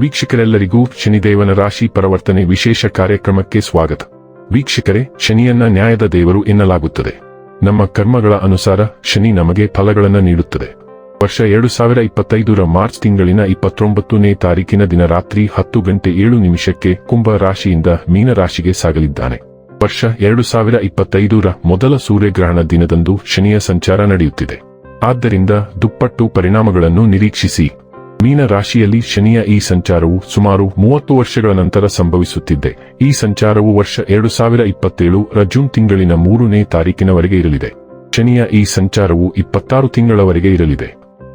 ವೀಕ್ಷಕರೆಲ್ಲರಿಗೂ ಶನಿದೇವನ ರಾಶಿ ಪರವರ್ತನೆ ವಿಶೇಷ ಕಾರ್ಯಕ್ರಮಕ್ಕೆ ಸ್ವಾಗತ. ವೀಕ್ಷಕರೇ, ಶನಿಯನ್ನ ನ್ಯಾಯದ ದೇವರು ಎನ್ನಲಾಗುತ್ತದೆ. ನಮ್ಮ ಕರ್ಮಗಳ ಅನುಸಾರ ಶನಿ ನಮಗೆ ಫಲಗಳನ್ನು ನೀಡುತ್ತದೆ. ವರ್ಷ ಎರಡು ಸಾವಿರ ಇಪ್ಪತ್ತೈದರ ಮಾರ್ಚ್ ತಿಂಗಳಿನ ಇಪ್ಪತ್ತೊಂಬತ್ತನೇ ತಾರೀಕಿನ ದಿನ ರಾತ್ರಿ ಹತ್ತು ಗಂಟೆ ಏಳು ನಿಮಿಷಕ್ಕೆ ಕುಂಭ ರಾಶಿಯಿಂದ ಮೀನ ರಾಶಿಗೆ ಸಾಗಲಿದ್ದಾನೆ. ವರ್ಷ ಎರಡು ಸಾವಿರ ಇಪ್ಪತ್ತೈದರ ಮೊದಲ ಸೂರ್ಯಗ್ರಹಣ ದಿನದಂದು ಶನಿಯ ಸಂಚಾರ ನಡೆಯುತ್ತಿದೆ. ಆದ್ದರಿಂದ ದುಪ್ಪಟ್ಟು ಪರಿಣಾಮಗಳನ್ನು ನಿರೀಕ್ಷಿಸಿ. ಮೀನ ರಾಶಿಯಲ್ಲಿ ಶನಿಯ ಈ ಸಂಚಾರವು ಸುಮಾರು ಮೂವತ್ತು ವರ್ಷಗಳ ನಂತರ ಸಂಭವಿಸುತ್ತಿದೆ. ಈ ಸಂಚಾರವು ವರ್ಷ ಎರಡು ಸಾವಿರ ಇಪ್ಪತ್ತೇಳು ರ ತಿಂಗಳಿನ ಮೂರನೇ ತಾರೀಕಿನವರೆಗೆ ಇರಲಿದೆ. ಶನಿಯ ಈ ಸಂಚಾರವು ಇಪ್ಪತ್ತಾರು ತಿಂಗಳವರೆಗೆ ಇರಲಿದೆ.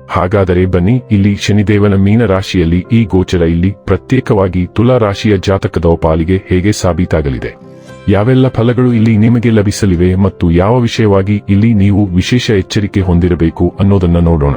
ಹಾಗಾದರೆ ಬನ್ನಿ, ಇಲ್ಲಿ ಶನಿದೇವನ ಮೀನ ರಾಶಿಯಲ್ಲಿ ಈ ಗೋಚರ ಇಲ್ಲಿ ಪ್ರತ್ಯೇಕವಾಗಿ ತುಲಾ ರಾಶಿಯ ಜಾತಕದ ಪಾಲಿಗೆ ಹೇಗೆ ಸಾಬೀತಾಗಲಿದೆ? ಯಾವೆಲ್ಲ ಫಲಗಳು ಇಲ್ಲಿ ನಿಮಗೆ ಲಭಿಸಲಿವೆ ಮತ್ತು ಯಾವ ವಿಷಯವಾಗಿ ಇಲ್ಲಿ ನೀವು ವಿಶೇಷ ಎಚ್ಚರಿಕೆ ಹೊಂದಿರಬೇಕು ಅನ್ನೋದನ್ನ ನೋಡೋಣ.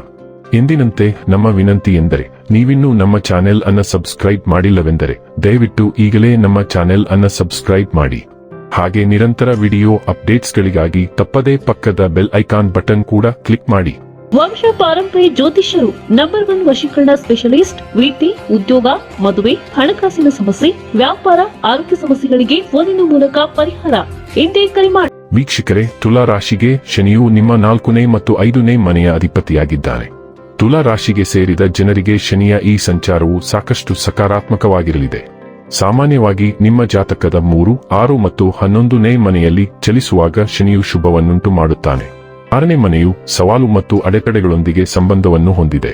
ಎಂದಿನಂತೆ ನಮ್ಮ ವಿನಂತಿ ಎಂದರೆ ನೀವಿನ್ನೂ ನಮ್ಮ ಚಾನೆಲ್ ಅನ್ನ ಸಬ್ಸ್ಕ್ರೈಬ್ ಮಾಡಿಲ್ಲವೆಂದರೆ ದಯವಿಟ್ಟು ಈಗಲೇ ನಮ್ಮ ಚಾನೆಲ್ ಅನ್ನ ಸಬ್ಸ್ಕ್ರೈಬ್ ಮಾಡಿ. ಹಾಗೆ ನಿರಂತರ ವಿಡಿಯೋ ಅಪ್ಡೇಟ್ಸ್ಗಳಿಗಾಗಿ ತಪ್ಪದೇ ಪಕ್ಕದ ಬೆಲ್ ಐಕಾನ್ ಬಟನ್ ಕೂಡ ಕ್ಲಿಕ್ ಮಾಡಿ. ವಂಶ ಪಾರಂಪರಿ ಜ್ಯೋತಿಷ್ಯರು ನಂಬರ್ ಒನ್ ವಶೀಕರಣ ಸ್ಪೆಷಲಿಸ್ಟ್ ವೀತಿ ಉದ್ಯೋಗ ಮದುವೆ ಹಣಕಾಸಿನ ಸಮಸ್ಯೆ ವ್ಯಾಪಾರ ಆರೋಗ್ಯ ಸಮಸ್ಯೆಗಳಿಗೆ ಫೋನಿನ ಮೂಲಕ ಪರಿಹಾರ. ಇಂದೇ ಕರೆ ಮಾಡಿ. ವೀಕ್ಷಕರೇ ತುಲಾ ರಾಶಿಗೆ ಶನಿಯು ನಿಮ್ಮ ನಾಲ್ಕನೇ ಮತ್ತು ಐದನೇ ಮನೆಯ ಅಧಿಪತಿಯಾಗಿದ್ದಾನೆ ತುಲಾ ರಾಶಿಗೆ ಸೇರಿದ ಜನರಿಗೆ ಶನಿಯ ಈ ಸಂಚಾರವು ಸಾಕಷ್ಟು ಸಕಾರಾತ್ಮಕವಾಗಿರಲಿದೆ. ಸಾಮಾನ್ಯವಾಗಿ ನಿಮ್ಮ ಜಾತಕದ ಮೂರು, ಆರು ಮತ್ತು ಹನ್ನೊಂದನೇ ಮನೆಯಲ್ಲಿ ಚಲಿಸುವಾಗ ಶನಿಯು ಶುಭವನ್ನುಂಟು ಮಾಡುತ್ತಾನೆ. ಆರನೇ ಮನೆಯು ಸವಾಲು ಮತ್ತು ಅಡೆತಡೆಗಳೊಂದಿಗೆ ಸಂಬಂಧವನ್ನು ಹೊಂದಿದೆ.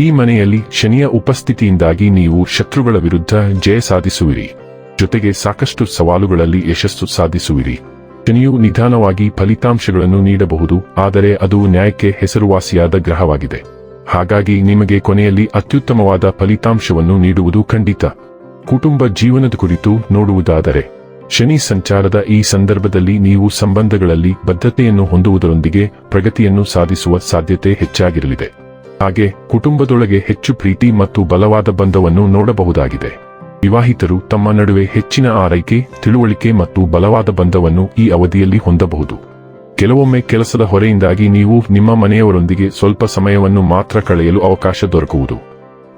ಈ ಮನೆಯಲ್ಲಿ ಶನಿಯ ಉಪಸ್ಥಿತಿಯಿಂದಾಗಿ ನೀವು ಶತ್ರುಗಳ ವಿರುದ್ಧ ಜಯ ಸಾಧಿಸುವಿರಿ. ಜೊತೆಗೆ ಸಾಕಷ್ಟು ಸವಾಲುಗಳಲ್ಲಿ ಯಶಸ್ಸು ಸಾಧಿಸುವಿರಿ. ಶನಿಯು ನಿಧಾನವಾಗಿ ಫಲಿತಾಂಶಗಳನ್ನು ನೀಡಬಹುದು, ಆದರೆ ಅದು ನ್ಯಾಯಕ್ಕೆ ಹೆಸರುವಾಸಿಯಾದ ಗ್ರಹವಾಗಿದೆ. ಹಾಗಾಗಿ ನಿಮಗೆ ಕೊನೆಯಲ್ಲಿ ಅತ್ಯುತ್ತಮವಾದ ಫಲಿತಾಂಶವನ್ನು ನೀಡುವುದು ಖಂಡಿತ. ಕುಟುಂಬ ಜೀವನದ ಕುರಿತು ನೋಡುವುದಾದರೆ, ಶನಿ ಸಂಚಾರದ ಈ ಸಂದರ್ಭದಲ್ಲಿ ನೀವು ಸಂಬಂಧಗಳಲ್ಲಿ ಬದ್ಧತೆಯನ್ನು ಹೊಂದುವುದರೊಂದಿಗೆ ಪ್ರಗತಿಯನ್ನು ಸಾಧಿಸುವ ಸಾಧ್ಯತೆ ಹೆಚ್ಚಾಗಿರಲಿದೆ. ಹಾಗೆ ಕುಟುಂಬದೊಳಗೆ ಹೆಚ್ಚು ಪ್ರೀತಿ ಮತ್ತು ಬಲವಾದ ಬಂಧವನ್ನು ನೋಡಬಹುದಾಗಿದೆ. ವಿವಾಹಿತರು ತಮ್ಮ ನಡುವೆ ಹೆಚ್ಚಿನ ಆರೈಕೆ, ತಿಳುವಳಿಕೆ ಮತ್ತು ಬಲವಾದ ಬಂಧವನ್ನು ಈ ಅವಧಿಯಲ್ಲಿ ಹೊಂದಬಹುದು. ಕೆಲವೊಮ್ಮೆ ಕೆಲಸದ ಹೊರೆಯಿಂದಾಗಿ ನೀವು ನಿಮ್ಮ ಮನೆಯವರೊಂದಿಗೆ ಸ್ವಲ್ಪ ಸಮಯವನ್ನು ಮಾತ್ರ ಕಳೆಯಲು ಅವಕಾಶ ದೊರಕುವುದು.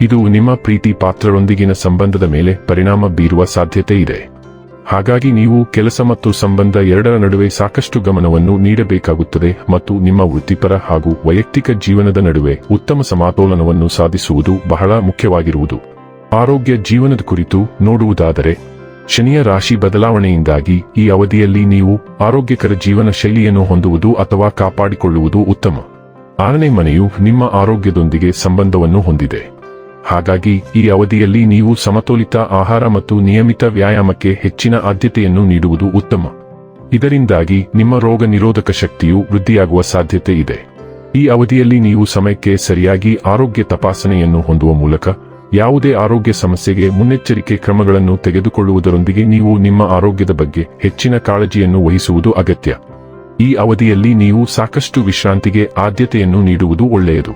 ಇದು ನಿಮ್ಮ ಪ್ರೀತಿ ಪಾತ್ರರೊಂದಿಗಿನ ಸಂಬಂಧದ ಮೇಲೆ ಪರಿಣಾಮ ಬೀರುವ ಸಾಧ್ಯತೆ ಇದೆ. ಹಾಗಾಗಿ ನೀವು ಕೆಲಸ ಮತ್ತು ಸಂಬಂಧ ಎರಡರ ನಡುವೆ ಸಾಕಷ್ಟು ಗಮನವನ್ನು ನೀಡಬೇಕಾಗುತ್ತದೆ ಮತ್ತು ನಿಮ್ಮ ವೃತ್ತಿಪರ ಹಾಗೂ ವೈಯಕ್ತಿಕ ಜೀವನದ ನಡುವೆ ಉತ್ತಮ ಸಮತೋಲನವನ್ನು ಸಾಧಿಸುವುದು ಬಹಳ ಮುಖ್ಯವಾಗಿರುವುದು. ಆರೋಗ್ಯ, ಜೀವನದ ಕುರಿತು ನೋಡುವುದಾದರೆ ಶನಿಯ ರಾಶಿ ಬದಲಾವಣೆಯಿಂದಾಗಿ ಈ ಅವಧಿಯಲ್ಲಿ ನೀವು ಆರೋಗ್ಯಕರ ಜೀವನ ಶೈಲಿಯನ್ನು ಹೊಂದುವುದು ಅಥವಾ ಕಾಪಾಡಿಕೊಳ್ಳುವುದು ಉತ್ತಮ. ಆರನೇ ಮನೆಯು ನಿಮ್ಮ ಆರೋಗ್ಯದೊಂದಿಗೆ ಸಂಬಂಧವನ್ನು ಹೊಂದಿದೆ. ಹಾಗಾಗಿ ಈ ಅವಧಿಯಲ್ಲಿ ನೀವು ಸಮತೋಲಿತ ಆಹಾರ ಮತ್ತು ನಿಯಮಿತ ವ್ಯಾಯಾಮಕ್ಕೆ ಹೆಚ್ಚಿನ ಆದ್ಯತೆಯನ್ನು ನೀಡುವುದು ಉತ್ತಮ. ಇದರಿಂದಾಗಿ ನಿಮ್ಮ ರೋಗ ನಿರೋಧಕ ಶಕ್ತಿಯು ವೃದ್ಧಿಯಾಗುವ ಸಾಧ್ಯತೆ ಇದೆ. ಈ ಅವಧಿಯಲ್ಲಿ ನೀವು ಸಮಯಕ್ಕೆ ಸರಿಯಾಗಿ ಆರೋಗ್ಯ ತಪಾಸಣೆಯನ್ನು ಹೊಂದುವ ಮೂಲಕ ಯಾವುದೇ ಆರೋಗ್ಯ ಸಮಸ್ಯೆಗೆ ಮುನ್ನೆಚ್ಚರಿಕೆ ಕ್ರಮಗಳನ್ನು ತೆಗೆದುಕೊಳ್ಳುವುದರೊಂದಿಗೆ ನೀವು ನಿಮ್ಮ ಆರೋಗ್ಯದ ಬಗ್ಗೆ ಹೆಚ್ಚಿನ ಕಾಳಜಿಯನ್ನು ವಹಿಸುವುದು ಅಗತ್ಯ. ಈ ಅವಧಿಯಲ್ಲಿ ನೀವು ಸಾಕಷ್ಟು ವಿಶ್ರಾಂತಿಗೆ ಆದ್ಯತೆಯನ್ನು ನೀಡುವುದು ಒಳ್ಳೆಯದು.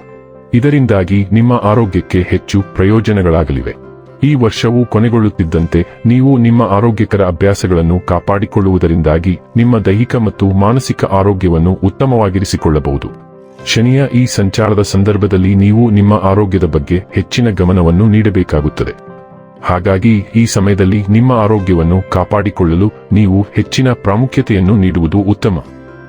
ಇದರಿಂದಾಗಿ ನಿಮ್ಮ ಆರೋಗ್ಯಕ್ಕೆ ಹೆಚ್ಚು ಪ್ರಯೋಜನಗಳಾಗಲಿವೆ. ಈ ವರ್ಷವು ಕೊನೆಗೊಳ್ಳುತ್ತಿದ್ದಂತೆ ನೀವು ನಿಮ್ಮ ಆರೋಗ್ಯಕರ ಅಭ್ಯಾಸಗಳನ್ನು ಕಾಪಾಡಿಕೊಳ್ಳುವುದರಿಂದಾಗಿ ನಿಮ್ಮ ದೈಹಿಕ ಮತ್ತು ಮಾನಸಿಕ ಆರೋಗ್ಯವನ್ನು ಉತ್ತಮವಾಗಿರಿಸಿಕೊಳ್ಳಬಹುದು. ಶನಿಯ ಈ ಸಂಚಾರದ ಸಂದರ್ಭದಲ್ಲಿ ನೀವು ನಿಮ್ಮ ಆರೋಗ್ಯದ ಬಗ್ಗೆ ಹೆಚ್ಚಿನ ಗಮನವನ್ನು ನೀಡಬೇಕಾಗುತ್ತದೆ. ಹಾಗಾಗಿ ಈ ಸಮಯದಲ್ಲಿ ನಿಮ್ಮ ಆರೋಗ್ಯವನ್ನು ಕಾಪಾಡಿಕೊಳ್ಳಲು ನೀವು ಹೆಚ್ಚಿನ ಪ್ರಾಮುಖ್ಯತೆಯನ್ನು ನೀಡುವುದು ಉತ್ತಮ.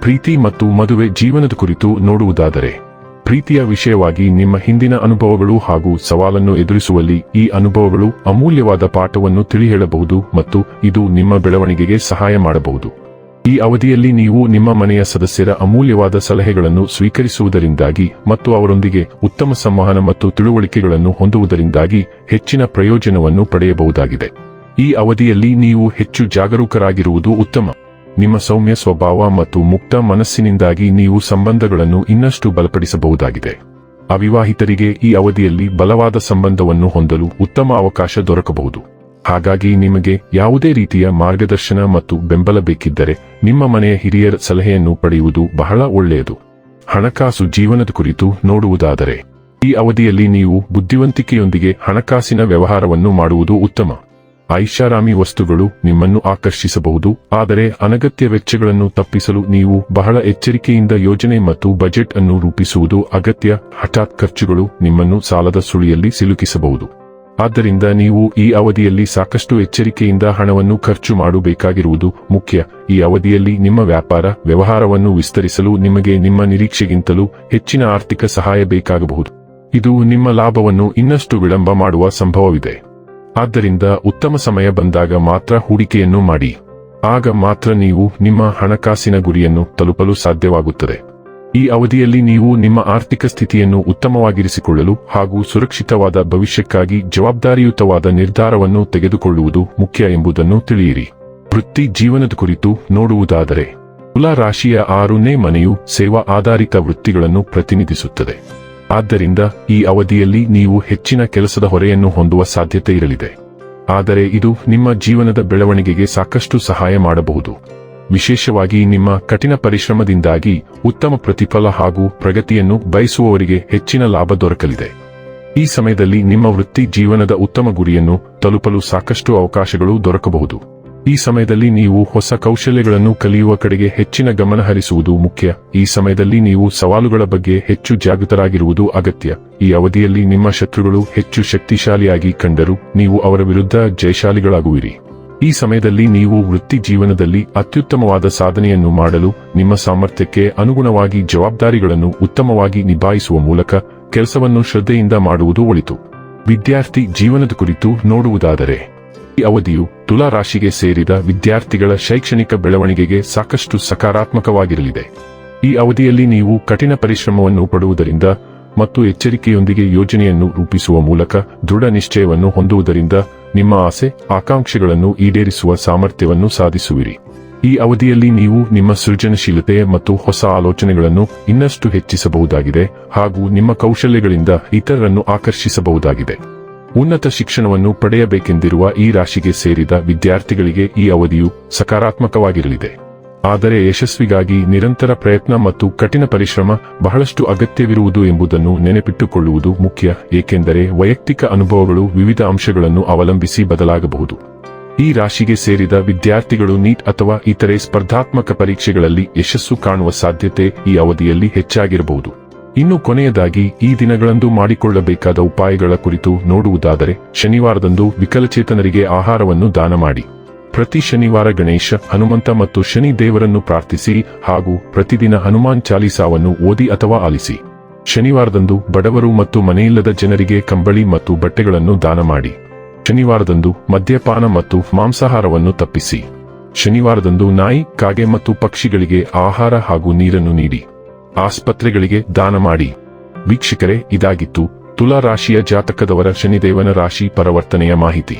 ಪ್ರೀತಿ ಮತ್ತು ಮದುವೆ ಜೀವನದ ಕುರಿತು ನೋಡುವುದಾದರೆ, ಪ್ರೀತಿಯ ವಿಷಯವಾಗಿ ನಿಮ್ಮ ಹಿಂದಿನ ಅನುಭವಗಳು ಹಾಗೂ ಸವಾಲನ್ನು ಎದುರಿಸುವಲ್ಲಿ ಈ ಅನುಭವಗಳು ಅಮೂಲ್ಯವಾದ ಪಾಠವನ್ನು ತಿಳಿಹೇಳಬಹುದು ಮತ್ತು ಇದು ನಿಮ್ಮ ಬೆಳವಣಿಗೆಗೆ ಸಹಾಯ ಮಾಡಬಹುದು. ಈ ಅವಧಿಯಲ್ಲಿ ನೀವು ನಿಮ್ಮ ಮನೆಯ ಸದಸ್ಯರ ಅಮೂಲ್ಯವಾದ ಸಲಹೆಗಳನ್ನು ಸ್ವೀಕರಿಸುವುದರಿಂದಾಗಿ ಮತ್ತು ಅವರೊಂದಿಗೆ ಉತ್ತಮ ಸಂವಹನ ಮತ್ತು ತಿಳುವಳಿಕೆಗಳನ್ನು ಹೊಂದುವುದರಿಂದಾಗಿ ಹೆಚ್ಚಿನ ಪ್ರಯೋಜನವನ್ನು ಪಡೆಯಬಹುದಾಗಿದೆ. ಈ ಅವಧಿಯಲ್ಲಿ ನೀವು ಹೆಚ್ಚು ಜಾಗರೂಕರಾಗಿರುವುದು ಉತ್ತಮ. ನಿಮ್ಮ ಸೌಮ್ಯ ಸ್ವಭಾವ ಮತ್ತು ಮುಕ್ತ ಮನಸ್ಸಿನಿಂದಾಗಿ ನೀವು ಸಂಬಂಧಗಳನ್ನು ಇನ್ನಷ್ಟು ಬಲಪಡಿಸಬಹುದಾಗಿದೆ. ಅವಿವಾಹಿತರಿಗೆ ಈ ಅವಧಿಯಲ್ಲಿ ಬಲವಾದ ಸಂಬಂಧವನ್ನು ಹೊಂದಲು ಉತ್ತಮ ಅವಕಾಶ ದೊರಕಬಹುದು. ಹಾಗಾಗಿ ನಿಮಗೆ ಯಾವುದೇ ರೀತಿಯ ಮಾರ್ಗದರ್ಶನ ಮತ್ತು ಬೆಂಬಲ ಬೇಕಿದ್ದರೆ ನಿಮ್ಮ ಮನೆಯ ಹಿರಿಯರ ಸಲಹೆಯನ್ನು ಪಡೆಯುವುದು ಬಹಳ ಒಳ್ಳೆಯದು. ಹಣಕಾಸು ಜೀವನದ ಕುರಿತು ನೋಡುವುದಾದರೆ, ಈ ಅವಧಿಯಲ್ಲಿ ನೀವು ಬುದ್ಧಿವಂತಿಕೆಯೊಂದಿಗೆ ಹಣಕಾಸಿನ ವ್ಯವಹಾರವನ್ನು ಮಾಡುವುದು ಉತ್ತಮ. ಐಷಾರಾಮಿ ವಸ್ತುಗಳು ನಿಮ್ಮನ್ನು ಆಕರ್ಷಿಸಬಹುದು, ಆದರೆ ಅನಗತ್ಯ ವೆಚ್ಚಗಳನ್ನು ತಪ್ಪಿಸಲು ನೀವು ಬಹಳ ಎಚ್ಚರಿಕೆಯಿಂದ ಯೋಜನೆ ಮತ್ತು ಬಜೆಟ್ ಅನ್ನು ರೂಪಿಸುವುದು ಅಗತ್ಯ. ಹಠಾತ್ ಖರ್ಚುಗಳು ನಿಮ್ಮನ್ನು ಸಾಲದ ಸುಳಿಯಲ್ಲಿ ಸಿಲುಕಿಸಬಹುದು. ಆದ್ದರಿಂದ ನೀವು ಈ ಅವಧಿಯಲ್ಲಿ ಸಾಕಷ್ಟು ಎಚ್ಚರಿಕೆಯಿಂದ ಹಣವನ್ನು ಖರ್ಚು ಮಾಡಬೇಕಾಗಿರುವುದು ಮುಖ್ಯ. ಈ ಅವಧಿಯಲ್ಲಿ ನಿಮ್ಮ ವ್ಯಾಪಾರ, ವ್ಯವಹಾರವನ್ನು ವಿಸ್ತರಿಸಲು ನಿಮಗೆ ನಿಮ್ಮ ನಿರೀಕ್ಷೆಗಿಂತಲೂ ಹೆಚ್ಚಿನ ಆರ್ಥಿಕ ಸಹಾಯ ಬೇಕಾಗಬಹುದು. ಇದು ನಿಮ್ಮ ಲಾಭವನ್ನು ಇನ್ನಷ್ಟು ವಿಳಂಬ ಮಾಡುವ ಸಂಭವವಿದೆ. ಆದ್ದರಿಂದ ಉತ್ತಮ ಸಮಯ ಬಂದಾಗ ಮಾತ್ರ ಹೂಡಿಕೆಯನ್ನು ಮಾಡಿ. ಆಗ ಮಾತ್ರ ನೀವು ನಿಮ್ಮ ಹಣಕಾಸಿನ ಗುರಿಯನ್ನು ತಲುಪಲು ಸಾಧ್ಯವಾಗುತ್ತದೆ. ಈ ಅವಧಿಯಲ್ಲಿ ನೀವು ನಿಮ್ಮ ಆರ್ಥಿಕ ಸ್ಥಿತಿಯನ್ನು ಉತ್ತಮವಾಗಿರಿಸಿಕೊಳ್ಳಲು ಹಾಗೂ ಸುರಕ್ಷಿತವಾದ ಭವಿಷ್ಯಕ್ಕಾಗಿ ಜವಾಬ್ದಾರಿಯುತವಾದ ನಿರ್ಧಾರವನ್ನು ತೆಗೆದುಕೊಳ್ಳುವುದು ಮುಖ್ಯ ಎಂಬುದನ್ನು ತಿಳಿಯಿರಿ. ವೃತ್ತಿ ಜೀವನದ ಕುರಿತು ನೋಡುವುದಾದರೆ ತುಲಾ ರಾಶಿಯ ಆರನೇ ಮನೆಯು ಸೇವಾ ಆಧಾರಿತ ವೃತ್ತಿಗಳನ್ನು ಪ್ರತಿನಿಧಿಸುತ್ತದೆ. ಆದ್ದರಿಂದ ಈ ಅವಧಿಯಲ್ಲಿ ನೀವು ಹೆಚ್ಚಿನ ಕೆಲಸದ ಹೊರೆಯನ್ನು ಹೊಂದುವ ಸಾಧ್ಯತೆ ಇರಲಿದೆ. ಆದರೆ ಇದು ನಿಮ್ಮ ಜೀವನದ ಬೆಳವಣಿಗೆಗೆ ಸಾಕಷ್ಟು ಸಹಾಯ ಮಾಡಬಹುದು. ವಿಶೇಷವಾಗಿ ನಿಮ್ಮ ಕಠಿಣ ಪರಿಶ್ರಮದಿಂದಾಗಿ ಉತ್ತಮ ಪ್ರತಿಫಲ ಹಾಗೂ ಪ್ರಗತಿಯನ್ನು ಬಯಸುವವರಿಗೆ ಹೆಚ್ಚಿನ ಲಾಭ ದೊರಕಲಿದೆ. ಈ ಸಮಯದಲ್ಲಿ ನಿಮ್ಮ ವೃತ್ತಿ ಜೀವನದ ಉತ್ತಮ ಗುರಿಯನ್ನು ತಲುಪಲು ಸಾಕಷ್ಟು ಅವಕಾಶಗಳು ದೊರಕಬಹುದು. ಈ ಸಮಯದಲ್ಲಿ ನೀವು ಹೊಸ ಕೌಶಲ್ಯಗಳನ್ನು ಕಲಿಯುವ ಕಡೆಗೆ ಹೆಚ್ಚಿನ ಗಮನ ಹರಿಸುವುದು ಮುಖ್ಯ. ಈ ಸಮಯದಲ್ಲಿ ನೀವು ಸವಾಲುಗಳ ಬಗ್ಗೆ ಹೆಚ್ಚು ಜಾಗೃತರಾಗಿರುವುದು ಅಗತ್ಯ. ಈ ಅವಧಿಯಲ್ಲಿ ನಿಮ್ಮ ಶತ್ರುಗಳು ಹೆಚ್ಚು ಶಕ್ತಿಶಾಲಿಯಾಗಿ ಕಂಡರೂ ನೀವು ಅವರ ವಿರುದ್ಧ ಜಯಶಾಲಿಗಳಾಗುವಿರಿ. ಈ ಸಮಯದಲ್ಲಿ ನೀವು ವೃತ್ತಿ ಜೀವನದಲ್ಲಿ ಅತ್ಯುತ್ತಮವಾದ ಸಾಧನೆಯನ್ನು ಮಾಡಲು ನಿಮ್ಮ ಸಾಮರ್ಥ್ಯಕ್ಕೆ ಅನುಗುಣವಾಗಿ ಜವಾಬ್ದಾರಿಗಳನ್ನು ಉತ್ತಮವಾಗಿ ನಿಭಾಯಿಸುವ ಮೂಲಕ ಕೆಲಸವನ್ನು ಶ್ರದ್ಧೆಯಿಂದ ಮಾಡುವುದು ಒಳಿತು. ವಿದ್ಯಾರ್ಥಿ ಜೀವನದ ಕುರಿತು ನೋಡುವುದಾದರೆ, ಈ ಅವಧಿಯು ತುಲಾ ರಾಶಿಗೆ ಸೇರಿದ ವಿದ್ಯಾರ್ಥಿಗಳ ಶೈಕ್ಷಣಿಕ ಬೆಳವಣಿಗೆಗೆ ಸಾಕಷ್ಟು ಸಕಾರಾತ್ಮಕವಾಗಿರಲಿದೆ. ಈ ಅವಧಿಯಲ್ಲಿ ನೀವು ಕಠಿಣ ಪರಿಶ್ರಮವನ್ನು ಪಡುವುದರಿಂದ ಮತ್ತು ಎಚ್ಚರಿಕೆಯೊಂದಿಗೆ ಯೋಜನೆಯನ್ನು ರೂಪಿಸುವ ಮೂಲಕ ದೃಢ ನಿಶ್ಚಯವನ್ನು ಹೊಂದುವುದರಿಂದ ನಿಮ್ಮ ಆಸೆ, ಆಕಾಂಕ್ಷೆಗಳನ್ನು ಈಡೇರಿಸುವ ಸಾಮರ್ಥ್ಯವನ್ನು ಸಾಧಿಸುವಿರಿ. ಈ ಅವಧಿಯಲ್ಲಿ ನೀವು ನಿಮ್ಮ ಸೃಜನಶೀಲತೆ ಮತ್ತು ಹೊಸ ಆಲೋಚನೆಗಳನ್ನು ಇನ್ನಷ್ಟು ಹೆಚ್ಚಿಸಬಹುದಾಗಿದೆ ಹಾಗೂ ನಿಮ್ಮ ಕೌಶಲ್ಯಗಳಿಂದ ಇತರರನ್ನು ಆಕರ್ಷಿಸಬಹುದಾಗಿದೆ. ಉನ್ನತ ಶಿಕ್ಷಣವನ್ನು ಪಡೆಯಬೇಕೆಂದಿರುವ ಈ ರಾಶಿಗೆ ಸೇರಿದ ವಿದ್ಯಾರ್ಥಿಗಳಿಗೆ ಈ ಅವಧಿಯು ಸಕಾರಾತ್ಮಕವಾಗಿರಲಿದೆ. ಆದರೆ ಯಶಸ್ವಿಗಾಗಿ ನಿರಂತರ ಪ್ರಯತ್ನ ಮತ್ತು ಕಠಿಣ ಪರಿಶ್ರಮ ಬಹಳಷ್ಟು ಅಗತ್ಯವಿರುವುದು ಎಂಬುದನ್ನು ನೆನಪಿಟ್ಟುಕೊಳ್ಳುವುದು ಮುಖ್ಯ, ಏಕೆಂದರೆ ವೈಯಕ್ತಿಕ ಅನುಭವಗಳು ವಿವಿಧ ಅಂಶಗಳನ್ನು ಅವಲಂಬಿಸಿ ಬದಲಾಗಬಹುದು. ಈ ರಾಶಿಗೆ ಸೇರಿದ ವಿದ್ಯಾರ್ಥಿಗಳು ನೀಟ್ ಅಥವಾ ಇತರೆ ಸ್ಪರ್ಧಾತ್ಮಕ ಪರೀಕ್ಷೆಗಳಲ್ಲಿ ಯಶಸ್ಸು ಕಾಣುವ ಸಾಧ್ಯತೆ ಈ ಅವಧಿಯಲ್ಲಿ ಹೆಚ್ಚಾಗಿರಬಹುದು. ಇನ್ನು ಕೊನೆಯದಾಗಿ, ಈ ದಿನಗಳಂದು ಮಾಡಿಕೊಳ್ಳಬೇಕಾದ ಉಪಾಯಗಳ ಕುರಿತು ನೋಡುವುದಾದರೆ, ಶನಿವಾರದಂದು ವಿಕಲಚೇತನರಿಗೆ ಆಹಾರವನ್ನು ದಾನ ಮಾಡಿ. ಪ್ರತಿ ಶನಿವಾರ ಗಣೇಶ, ಹನುಮಂತ ಮತ್ತು ಶನಿ ದೇವರನ್ನು ಪ್ರಾರ್ಥಿಸಿ ಹಾಗೂ ಪ್ರತಿದಿನ ಹನುಮಾನ್ ಚಾಲೀಸಾವನ್ನು ಓದಿ ಅಥವಾ ಆಲಿಸಿ. ಶನಿವಾರದಂದು ಬಡವರು ಮತ್ತು ಮನೆಯಿಲ್ಲದ ಜನರಿಗೆ ಕಂಬಳಿ ಮತ್ತು ಬಟ್ಟೆಗಳನ್ನು ದಾನ ಮಾಡಿ. ಶನಿವಾರದಂದು ಮದ್ಯಪಾನ ಮತ್ತು ಮಾಂಸಾಹಾರವನ್ನು ತಪ್ಪಿಸಿ. ಶನಿವಾರದಂದು ನಾಯಿ, ಕಾಗೆ ಮತ್ತು ಪಕ್ಷಿಗಳಿಗೆ ಆಹಾರ ಹಾಗೂ ನೀರನ್ನು ನೀಡಿ. ಆಸ್ಪತ್ರೆಗಳಿಗೆ ದಾನ ಮಾಡಿ. ವೀಕ್ಷಕರೇ, ಇದಾಗಿತ್ತು ತುಲಾ ರಾಶಿಯ ಜಾತಕದವರ ಶನಿದೇವನ ರಾಶಿ ಪರವರ್ತನೆಯ ಮಾಹಿತಿ.